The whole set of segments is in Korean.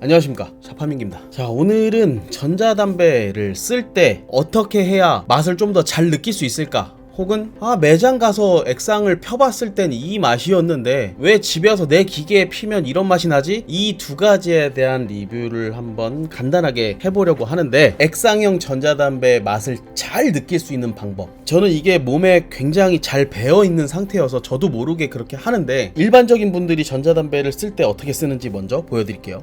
안녕하십니까. 샤파민기입니다. 자 오늘은 전자담배를 쓸 때 어떻게 해야 맛을 좀 더 잘 느낄 수 있을까? 혹은 아 매장 가서 액상을 펴봤을 땐 이 맛이었는데 왜 집에 와서 내 기계에 피면 이런 맛이 나지? 이 두 가지에 대한 리뷰를 한번 간단하게 해보려고 하는데 액상형 전자담배의 맛을 잘 느낄 수 있는 방법. 저는 이게 몸에 굉장히 잘 배어 있는 상태여서 저도 모르게 그렇게 하는데 일반적인 분들이 전자담배를 쓸 때 어떻게 쓰는지 먼저 보여드릴게요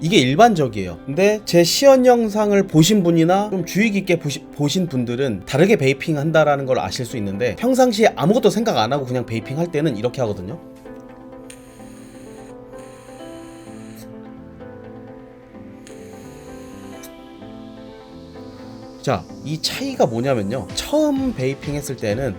이게 일반적이에요. 근데 제 시연 영상을 보신 분이나 좀 주의 깊게 보시, 보신 분들은 다르게 베이핑 한다라는 걸 아실 수 있는데 평상시에 아무것도 생각 안 하고 그냥 베이핑 할 때는 이렇게 하거든요. 자, 이 차이가 뭐냐면요. 처음 베이핑 했을 때는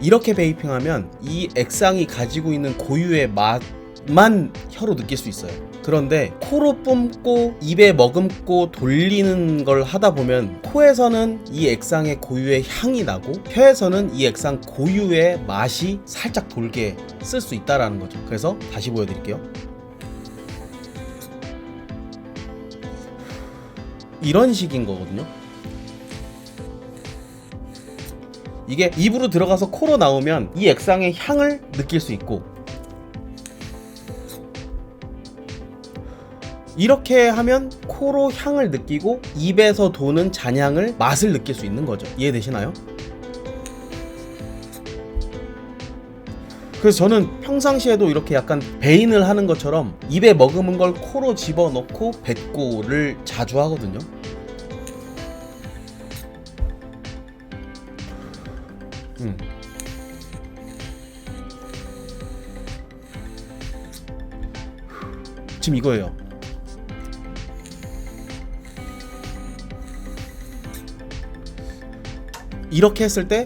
이렇게 베이핑하면 이 액상이 가지고 있는 고유의 맛 만 혀로 느낄 수 있어요. 그런데 코로 뿜고 입에 머금고 돌리는 걸 하다 보면 코에서는 이 액상의 고유의 향이 나고 혀에서는 이 액상 고유의 맛이 살짝 돌게 쓸 수 있다라는 거죠. 그래서 다시 보여드릴게요. 이런 식인 거거든요. 이게 입으로 들어가서 코로 나오면 이 액상의 향을 느낄 수 있고 이렇게 하면 코로 향을 느끼고 입에서 도는 잔향을 맛을 느낄 수 있는 거죠. 이해되시나요? 그래서 저는 평상시에도 이렇게 약간 베인을 하는 것처럼 입에 머금은 걸 코로 집어넣고 뱉고를 자주 하거든요. 음. 지금 이거예요. 이렇게 했을 때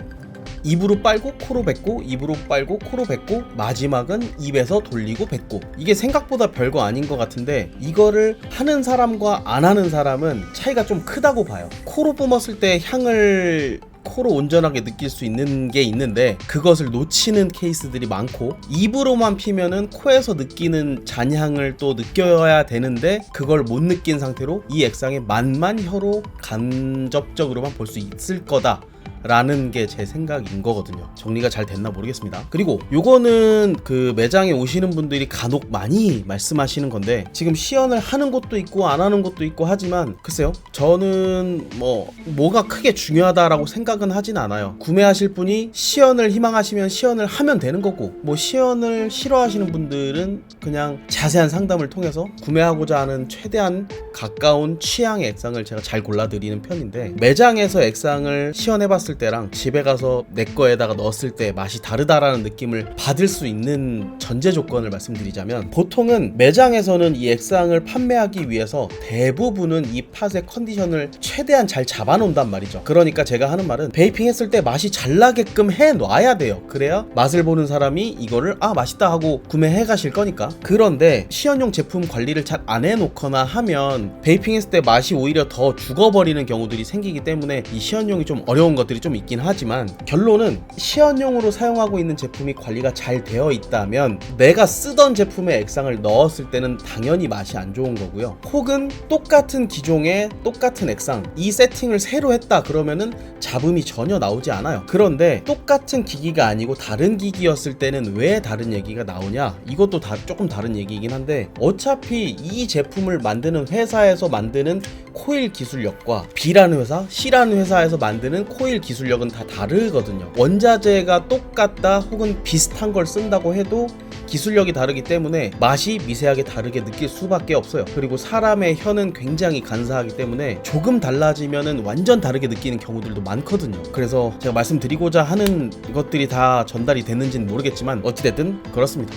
입으로 빨고 코로 뱉고 입으로 빨고 코로 뱉고 마지막은 입에서 돌리고 뱉고. 이게 생각보다 별거 아닌 것 같은데 이거를 하는 사람과 안 하는 사람은 차이가 좀 크다고 봐요. 코로 뿜었을 때 향을 코로 온전하게 느낄 수 있는 게 있는데 그것을 놓치는 케이스들이 많고 입으로만 피면은 코에서 느끼는 잔향을 또 느껴야 되는데 그걸 못 느낀 상태로 이 액상의 맛만 혀로 간접적으로만 볼 수 있을 거다 라는 게 제 생각인 거거든요. 정리가 잘 됐나 모르겠습니다. 그리고 요거는 그 매장에 오시는 분들이 간혹 많이 말씀하시는 건데 지금 시연을 하는 곳도 있고 안 하는 곳도 있고 하지만 글쎄요. 저는 뭐 뭐가 크게 중요하다라고 생각은 하진 않아요. 구매하실 분이 시연을 희망하시면 시연을 하면 되는 거고 뭐 시연을 싫어하시는 분들은 그냥 자세한 상담을 통해서 구매하고자 하는 최대한 가까운 취향의 액상을 제가 잘 골라드리는 편인데 매장에서 액상을 시연해봤 을 때랑 집에 가서 내 거에다가 넣었을 때 맛이 다르다라는 느낌을 받을 수 있는 전제 조건을 말씀드리자면 보통은 매장에서는 이 액상을 판매하기 위해서 대부분은 이 팥의 컨디션을 최대한 잘 잡아놓는단 말이죠. 그러니까 제가 하는 말은 베이핑 했을 때 맛이 잘 나게끔 해놔야 돼요. 그래야 맛을 보는 사람이 이거를 아 맛있다 하고 구매해 가실 거니까. 그런데 시연용 제품 관리를 잘 안 해놓거나 하면 베이핑 했을 때 맛이 오히려 더 죽어버리는 경우들이 생기기 때문에 이 시연용이 좀 어려운 것 들이 좀 있긴 하지만 결론은 시연용으로 사용하고 있는 제품이 관리가 잘 되어 있다면 내가 쓰던 제품에 액상을 넣었을 때는 당연히 맛이 안 좋은 거고요. 혹은 똑같은 기종의 똑같은 액상 이 세팅을 새로 했다 그러면은 잡음이 전혀 나오지 않아요. 그런데 똑같은 기기가 아니고 다른 기기였을 때는 왜 다른 얘기가 나오냐? 이것도 다 조금 다른 얘기이긴 한데 어차피 이 제품을 만드는 회사에서 만드는 코일 기술력과 B라는 회사, C라는 회사에서 만드는 코일 기술력은 다 다르거든요. 원자재가 똑같다 혹은 비슷한 걸 쓴다고 해도 기술력이 다르기 때문에 맛이 미세하게 다르게 느낄 수밖에 없어요. 그리고 사람의 혀는 굉장히 간사하기 때문에 조금 달라지면은 완전 다르게 느끼는 경우들도 많거든요. 그래서 제가 말씀드리고자 하는 것들이 다 전달이 됐는지는 모르겠지만 어찌됐든 그렇습니다.